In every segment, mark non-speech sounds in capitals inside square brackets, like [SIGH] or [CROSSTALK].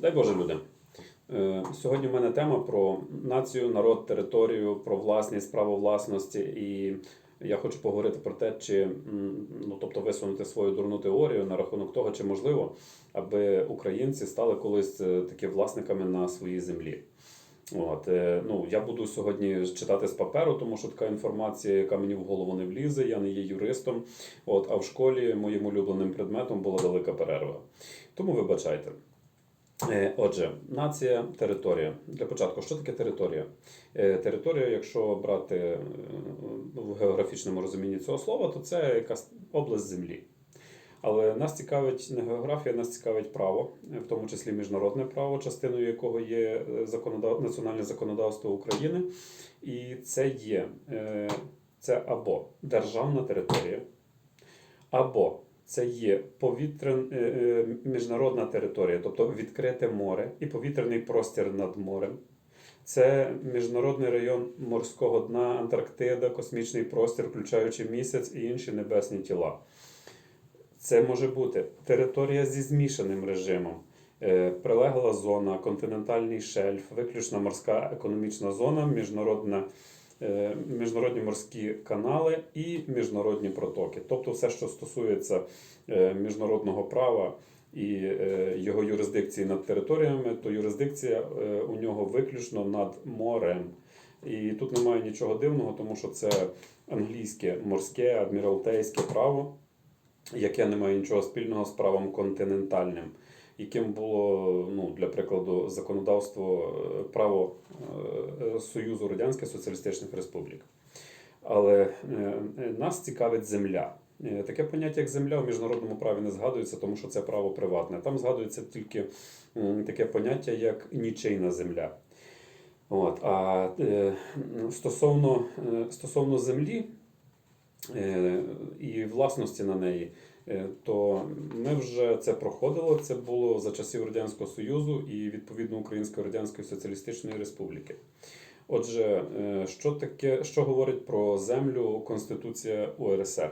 Дай Боже люди. Е, Сьогодні в мене тема про націю, народ, територію, про власність, право власності. І я хочу поговорити про те, чи ну тобто висунути свою дурну теорію на рахунок того, чи можливо, аби українці стали колись е, таки власниками на своїй землі. От, е, ну, я буду сьогодні читати з паперу, тому що така інформація, яка мені в голову не влізе, я не є юристом. От, а в школі моїм улюбленим предметом була велика перерва. Тому вибачайте. Е, Отже, нація, територія. Для початку, що таке територія? Е, Територія, якщо брати е, в географічному розумінні цього слова, то це якась область землі. Але нас цікавить не географія, нас цікавить право, в тому числі міжнародне право, частиною якого є законодав... національне законодавство України. І це є це або державна територія, або це є повітрян... е, е, міжнародна територія, тобто відкрите море і повітряний простір над морем. Це міжнародний район морського дна, Антарктида, космічний простір, включаючи місяць і інші небесні тіла. Це може бути територія зі змішаним режимом, е, прилегла зона, континентальний шельф, виключно морська економічна зона, міжнародна, міжнародні морські канали і міжнародні протоки. Тобто все, що стосується е, міжнародного права і е, його юрисдикції над територіями, то юрисдикція е, у нього виключно над морем. І тут немає нічого дивного, тому що це англійське морське адміралтейське право яке не має нічого спільного з правом континентальним, яким було, ну, для прикладу, законодавство е, право е, Союзу Радянських Соціалістичних Республік. Але е, е, нас цікавить земля. Е, Таке поняття, як земля в міжнародному праві не згадується, тому що це право приватне. Там згадується тільки таке поняття, як нічийна земля. От, а е, стосовно, е, стосовно землі, е, і власності на неї, е, то ми вже це проходило. Це було за часів Радянського Союзу і відповідно Української Радянської Соціалістичної Республіки. Отже, е, що таке, що говорить про землю Конституція УРСР?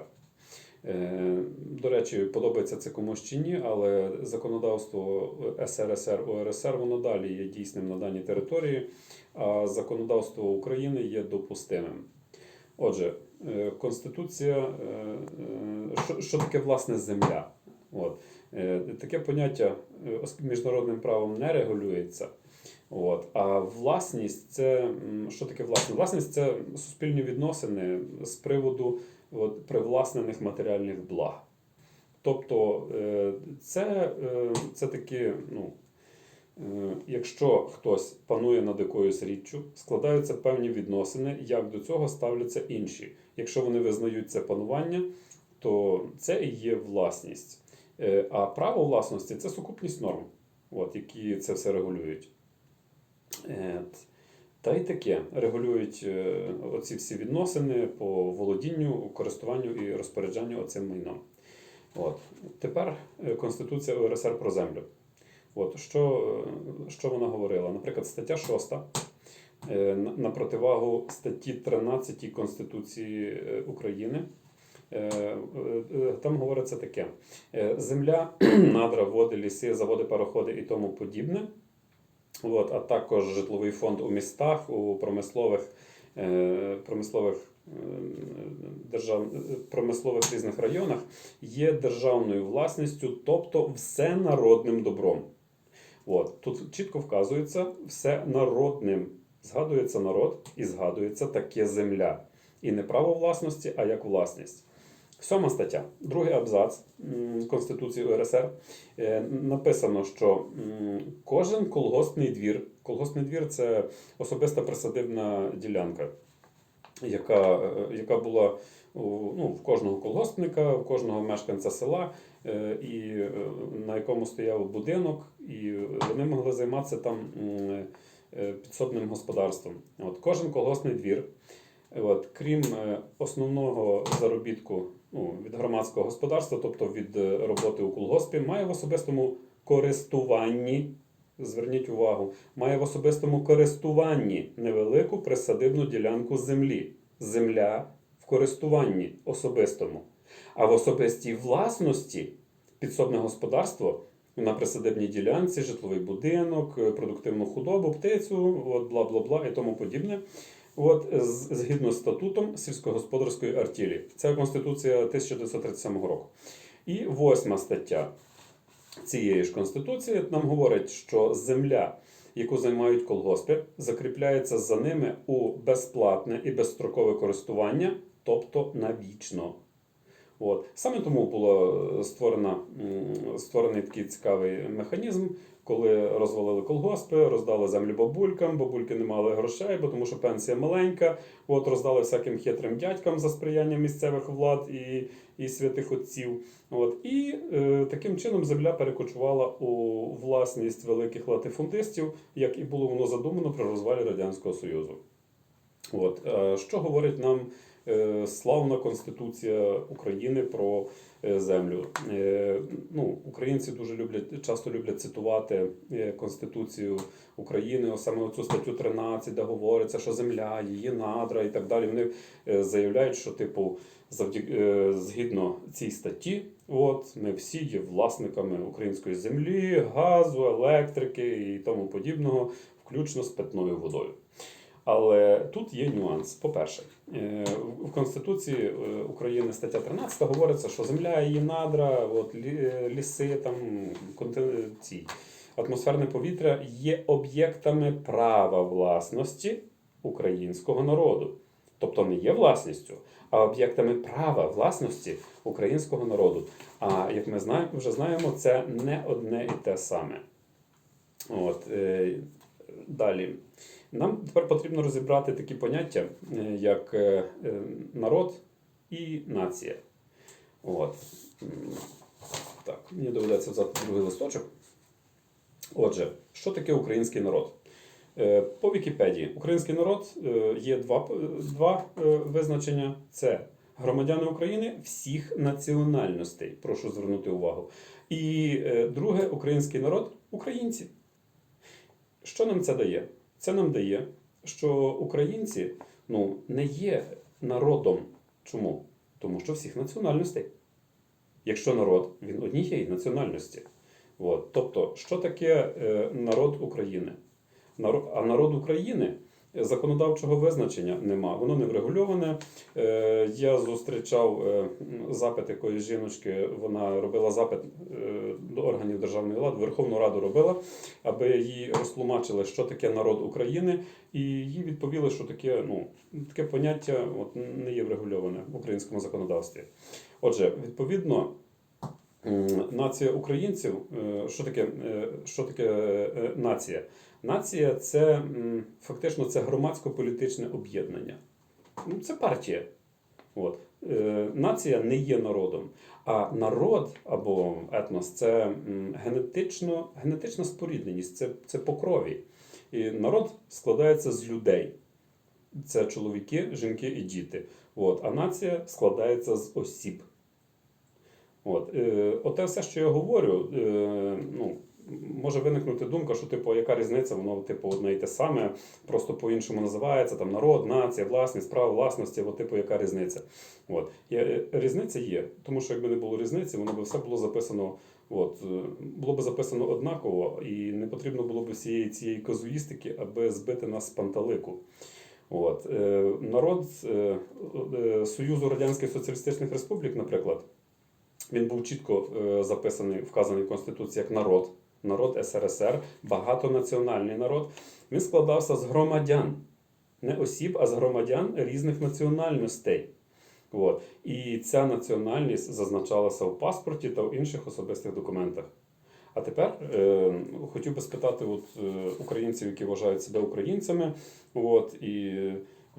Е, До речі, подобається це комусь чи ні, але законодавство СРСР УРСР воно далі є дійсним на даній території, а законодавство України є допустимим. Отже, е, Конституція, е, е, що, що таке власне земля? От. Е, Таке поняття е, міжнародним правом не регулюється. От. А власність це що таке власність? Власність це суспільні відносини з приводу от, привласнених матеріальних благ. Тобто е, це, е, це такі, ну, Е, Якщо хтось панує над якоюсь річчю, складаються певні відносини, як до цього ставляться інші. Якщо вони визнають це панування, то це і є власність. Е, А право власності це сукупність норм, от, які це все регулюють. Е, Та й таке регулюють е, оці всі відносини по володінню, користуванню і розпоряджанню оцим майном. От. Тепер е, Конституція УРСР про землю. От, що, е, що вона говорила? Наприклад, стаття 6 е, на- противагу статті 13 Конституції е, України. Там говориться таке: земля, [CLEARS THROAT] надра, води, ліси, заводи, пароходи і тому подібне. От, а також житловий фонд у містах, у промислових, промислових, держав, промислових різних районах є державною власністю, тобто все народним добром. От, тут чітко вказується все народним. Згадується народ і згадується таке земля. І не право власності, а як власність. Сьома стаття, другий абзац Конституції УРСР е, написано, що кожен колгоспний двір, колгоспний двір це особиста присадибна ділянка, яка, е, яка була ну, в кожного колгоспника, в кожного мешканця села, е, і е, на якому стояв будинок, і вони могли займатися там е, підсобним господарством. От, кожен колгоспний двір, от, крім основного заробітку ну, від громадського господарства, тобто від роботи у колгоспі, має в особистому користуванні. Зверніть увагу, має в особистому користуванні невелику присадибну ділянку землі. Земля користуванні особистому. А в особистій власності підсобне господарство на присадибній ділянці, житловий будинок, е, продуктивну худобу, птицю, от, бла бла бла і тому подібне. От, згідно з статутом сільськогосподарської артілі. Це Конституція 1937 року. І восьма стаття цієї ж Конституції нам говорить, що земля, яку займають колгоспи, закріпляється за ними у безплатне і безстрокове користування, тобто навічно. От. Саме тому було створена, м, створений такий цікавий механізм, коли розвалили колгоспи, роздали землю бабулькам, бабульки не мали грошей, бо тому що пенсія маленька. От роздали всяким хитрим дядькам за сприяння місцевих влад і, і святих отців. От. І е, таким чином земля перекочувала у власність великих латифундистів, як і було воно задумано при розвалі Радянського Союзу. От. Е, що говорить нам е, славна Конституція України про е, землю? Ну, українці дуже люблять, часто люблять цитувати Конституцію України, саме оцю статтю 13, де говориться, що земля, її надра і так далі. Вони заявляють, що типу. Завдяки згідно цій статті, от ми всі є власниками української землі, газу, електрики і тому подібного, включно з питною водою. Але тут є нюанс. По-перше, е, в Конституції е, України стаття 13 говориться, що земля, її надра, от, ліси, там, ці, атмосферне повітря є об'єктами права власності українського народу. Тобто не є власністю, а об'єктами права власності українського народу. А як ми знаємо, вже знаємо, це не одне і те саме. От, е, далі. Нам тепер потрібно розібрати такі поняття, е, як е, е, народ і нація. От. Так, мені доведеться взяти другий листочок. Отже, що таке український народ? По Вікіпедії український народ є два, два визначення: це громадяни України всіх національностей. Прошу звернути увагу. І друге український народ українці. Що нам це дає? Це нам дає, що українці ну, не є народом. Чому? Тому що всіх національностей. Якщо народ, він однієї національності. От. Тобто, що таке е, народ України? А народ України законодавчого визначення нема. Воно не врегульоване. Е, Я зустрічав е, запит якоїсь жіночки, вона робила запит е, до органів державної влади, Верховну Раду робила, аби їй розтлумачили, що таке народ України, і їй відповіли, що таке, ну, таке поняття от, не є врегульоване в українському законодавстві. Отже, відповідно. Нація українців, що таке, що таке нація? Нація це фактично це громадсько-політичне об'єднання. Ну, Це партія. От. Е, Нація не є народом. А народ або етнос це генетично, генетична спорідненість, це, це по крові. І народ складається з людей. Це чоловіки, жінки і діти. От. А нація складається з осіб. От, е, оте все, що я говорю, е, ну, може виникнути думка, що типу, яка різниця, воно типу одне і те саме, просто по-іншому називається там народ, нація, власність, право власності, от, типу, яка різниця. От. Є, е, різниця є, тому що якби не було різниці, воно б все було записано. От, е, було б записано однаково, і не потрібно було б всієї цієї казуїстики, аби збити нас з панталику. От, е, народ е, е, Союзу Радянських Соціалістичних Республік, наприклад, він був чітко е, записаний, вказаний в Конституції як народ, народ СРСР, багатонаціональний народ. Він складався з громадян, не осіб, а з громадян різних національностей. От. І ця національність зазначалася в паспорті та в інших особистих документах. А тепер е, хотів би спитати от, е, українців, які вважають себе українцями, от, і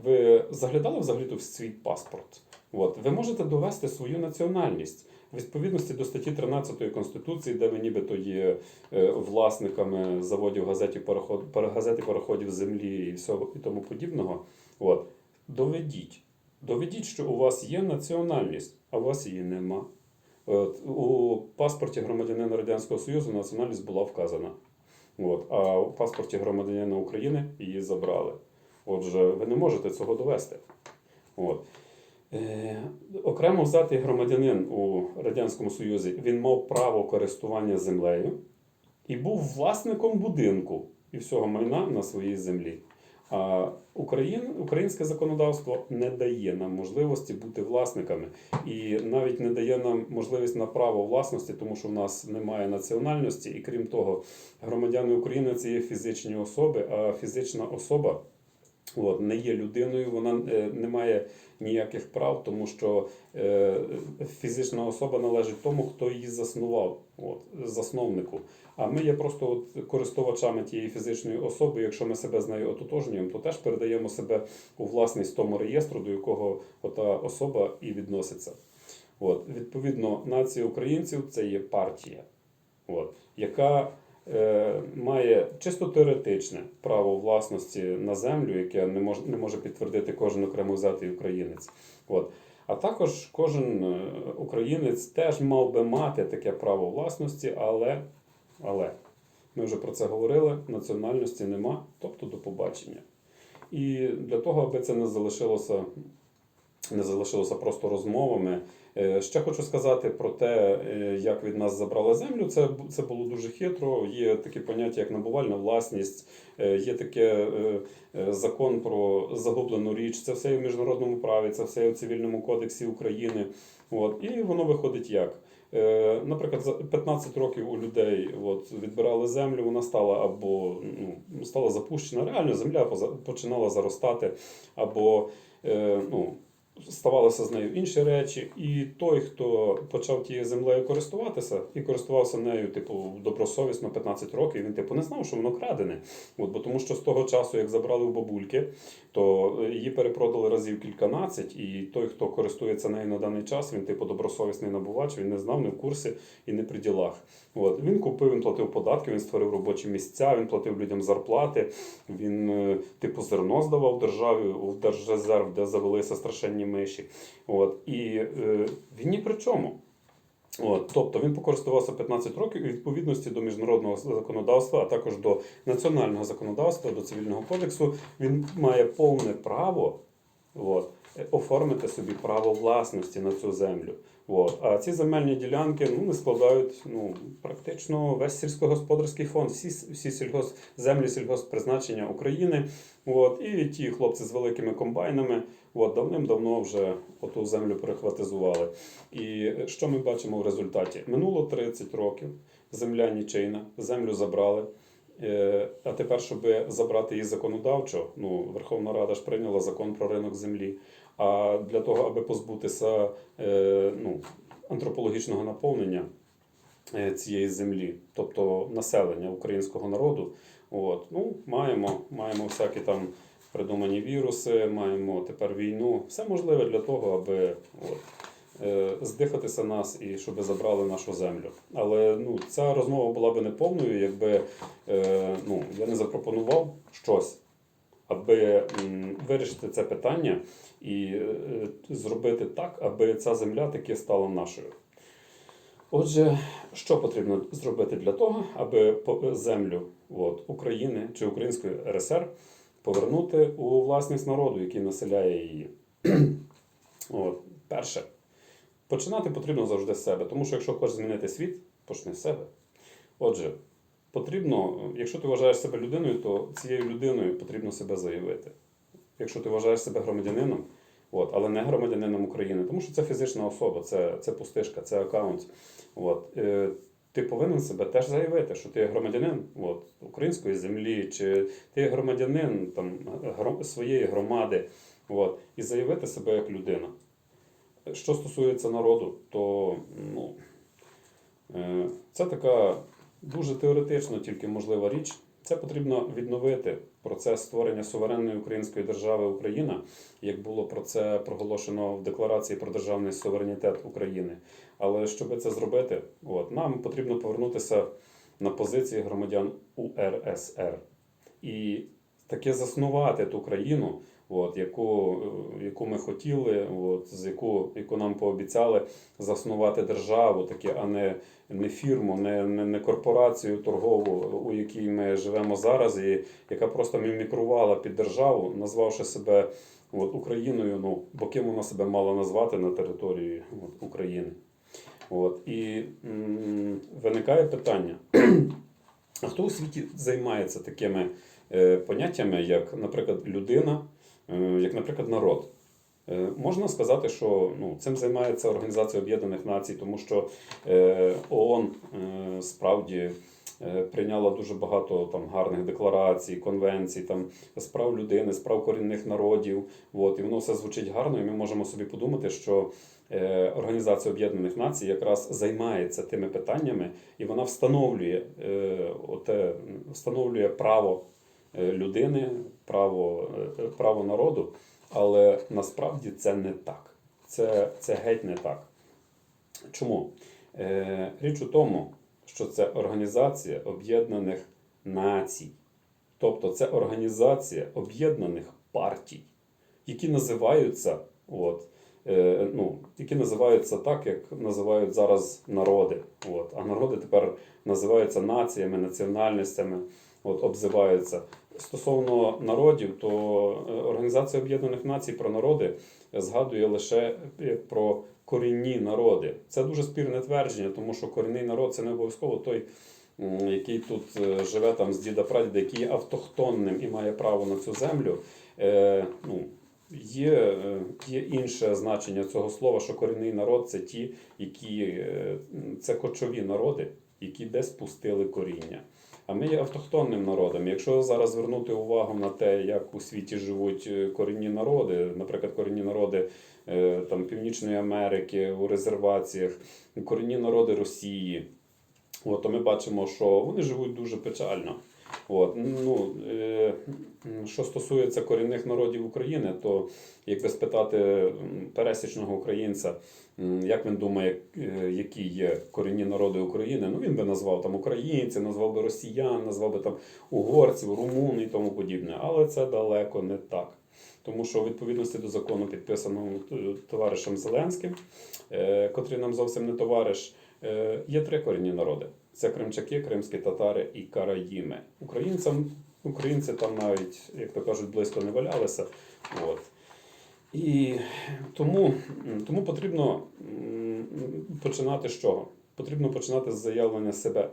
ви заглядали взагалі в свій паспорт? От, ви можете довести свою національність відповідності до статті 13 Конституції, де ви нібито є е, власниками заводів газетів, пароход, пара- газет і пароходів землі і всього і тому подібного. От, доведіть. Доведіть, що у вас є національність, а у вас її нема. От, у паспорті громадянина Радянського Союзу національність була вказана. От, а у паспорті громадянина України її забрали. Отже, ви не можете цього довести. От. Е, окремо взятий громадянин у Радянському Союзі він мав право користування землею і був власником будинку і всього майна на своїй землі. А Україн, українське законодавство не дає нам можливості бути власниками і навіть не дає нам можливість на право власності, тому що в нас немає національності, і крім того, громадяни України це є фізичні особи, а фізична особа от, не є людиною, вона е, не має ніяких прав, тому що е, фізична особа належить тому, хто її заснував, от, засновнику. А ми є просто от користувачами тієї фізичної особи. Якщо ми себе з нею ототожнюємо, то теж передаємо себе у власність тому реєстру, до якого ота особа і відноситься. От, відповідно, нація українців це є партія, от, яка має чисто теоретичне право власності на землю, яке не може, не може підтвердити кожен окремо взятий українець. От. А також кожен е, українець теж мав би мати таке право власності, але, але ми вже про це говорили: національності нема, тобто до побачення. І для того, аби це не залишилося, не залишилося просто розмовами. е, Ще хочу сказати про те, е, як від нас забрали землю. Це, це було дуже хитро. Є такі поняття, як набувальна власність, е, є таке закон про загублену річ. Це все і в міжнародному праві, це все і в цивільному кодексі України. От. І воно виходить як? Наприклад, за 15 років у людей от, відбирали землю, вона стала або ну, стала запущена, реально земля починала заростати, або ну, ставалися з нею інші речі. І той, хто почав тією землею користуватися і користувався нею, типу, добросовісно 15 років, він типу не знав, що воно крадене. От, бо тому що з того часу, як забрали у бабульки, то е, її перепродали разів кільканадцять, і той, хто користується нею на даний час, він типу добросовісний набувач, він не знав, не в курсі і не при ділах. От. Він купив, він платив податки, він створив робочі місця, він платив людям зарплати, він е, типу зерно здавав державі у Держрезерв, де завелися страшенні миші. От. І е, він ні при чому. От, тобто він покористувався 15 років і відповідності до міжнародного законодавства, а також до національного законодавства, до цивільного кодексу, він має повне право от, е, оформити собі право власності на цю землю. От. А ці земельні ділянки ну, не складають ну, практично весь сільськогосподарський фонд, всі, всі сільгос, землі сільгоспризначення України. От. І ті хлопці з великими комбайнами от, давним-давно вже оту землю перехватизували. І що ми бачимо в результаті? Минуло 30 років, земля нічийна, землю забрали. Е, А тепер, щоб забрати її законодавчо, ну, Верховна Рада ж прийняла закон про ринок землі. А для того, аби позбутися е, ну, антропологічного наповнення е, цієї землі, тобто населення українського народу, от, ну, маємо, маємо всякі там придумані віруси, маємо тепер війну. Все можливе для того, аби от, е, здихатися нас і щоб забрали нашу землю. Але ну, ця розмова була би неповною, якби е, ну, я не запропонував щось, аби вирішити це питання і е, зробити так, аби ця земля таки стала нашою. Отже, що потрібно зробити для того, аби землю от, України чи Української РСР повернути у власність народу, який населяє її? [CLEARS THROAT] От, перше, починати потрібно завжди з себе, тому що якщо хочеш змінити світ, почни з себе. Отже, потрібно, якщо ти вважаєш себе людиною, то цією людиною потрібно себе заявити. Якщо ти вважаєш себе громадянином, от, але не громадянином України, тому що це фізична особа, це, це пустишка, це аккаунт. От, е, ти повинен себе теж заявити, що ти громадянин от, української землі, чи ти громадянин там, гром- своєї громади, от, і заявити себе як людина. Що стосується народу, то ну, е, це така дуже теоретично тільки можлива річ. Це потрібно відновити процес створення суверенної української держави Україна, як було про це проголошено в Декларації про державний суверенітет України. Але щоб це зробити, от, нам потрібно повернутися на позиції громадян УРСР і таки заснувати ту країну, от, яку, е, яку ми хотіли, от, з яку, яку нам пообіцяли заснувати державу, таке, а не, не фірму, не, не, не корпорацію торгову, у якій ми живемо зараз, і яка просто мімікрувала під державу, назвавши себе от, Україною, ну, бо ким вона себе мала назвати на території от, України. От, і м, виникає питання: [CLEARS THROAT] а хто у світі займається такими е, поняттями, як, наприклад, людина, як, наприклад, народ? Е, Можна сказати, що ну, цим займається Організація Об'єднаних Націй, тому що е, ООН е, справді е, прийняла дуже багато там гарних декларацій, конвенцій, там з прав людини, з прав корінних народів. От, і воно все звучить гарно, і ми можемо собі подумати, що е, Організація Об'єднаних Націй якраз займається тими питаннями, і вона встановлює, е, оте, встановлює право е, людини, право, е, право народу. Але насправді це не так. Це, це геть не так. Чому? Е, річ у тому, що це Організація Об'єднаних Націй. Тобто це організація об'єднаних партій, які називаються, от, е, ну, які називаються так, як називають зараз народи. От, а народи тепер називаються націями, національностями, от, обзиваються. Стосовно народів, то е, Організація Об'єднаних Націй про народи згадує лише про корінні народи. Це дуже спірне твердження, тому що корінний народ це не обов'язково той, який тут е, живе там з діда прадіда, який є автохтонним і має право на цю землю. Е, ну, Є, е, є інше значення цього слова, що корінний народ це ті, які це кочові народи, які десь пустили коріння. А ми є автохтонним народом. Якщо зараз звернути увагу на те, як у світі живуть е, корінні народи, наприклад, корінні народи е, там, Північної Америки у резерваціях, корінні народи Росії, от, то ми бачимо, що вони живуть дуже печально. От, ну, е, що стосується корінних народів України, то якби спитати пересічного українця, як він думає, е, які є корінні народи України, ну він би назвав там українців, назвав би росіян, назвав би там угорців, румун і тому подібне. Але це далеко не так. Тому що у відповідності до закону, підписаного товаришем Зеленським, е, котрий нам зовсім не товариш, е, є три корінні народи: це кримчаки, кримські татари і караїми. Українцям, українці там навіть, як то кажуть, близько не валялися. От. І тому, тому потрібно починати з чого? Потрібно починати з заявлення себе.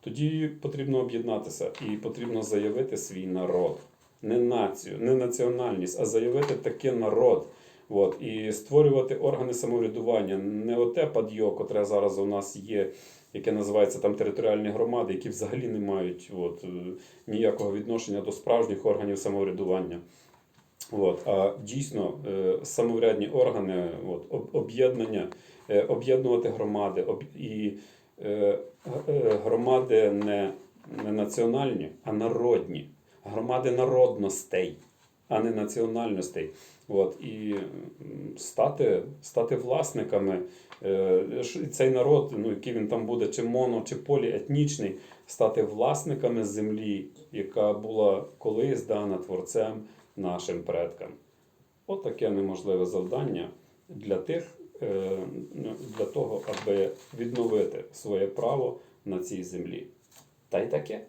Тоді потрібно об'єднатися і потрібно заявити свій народ. Не націю, не національність, а заявити таки народ. От, і створювати органи самоврядування. Не оте пад'йо, котре зараз у нас є, яке називається там територіальні громади, які взагалі не мають от, е, ніякого відношення до справжніх органів самоврядування. От, а дійсно е, самоврядні органи, от, об'єднання, е, об'єднувати громади об, і громади не, не національні, а народні, громади народностей, а не національностей. От, і стати, стати власниками, е, цей народ, ну, який він там буде, чи моно, чи поліетнічний, стати власниками землі, яка була колись дана творцем нашим предкам. От таке неможливе завдання для тих, е, для того, аби відновити своє право на цій землі. Та й таке.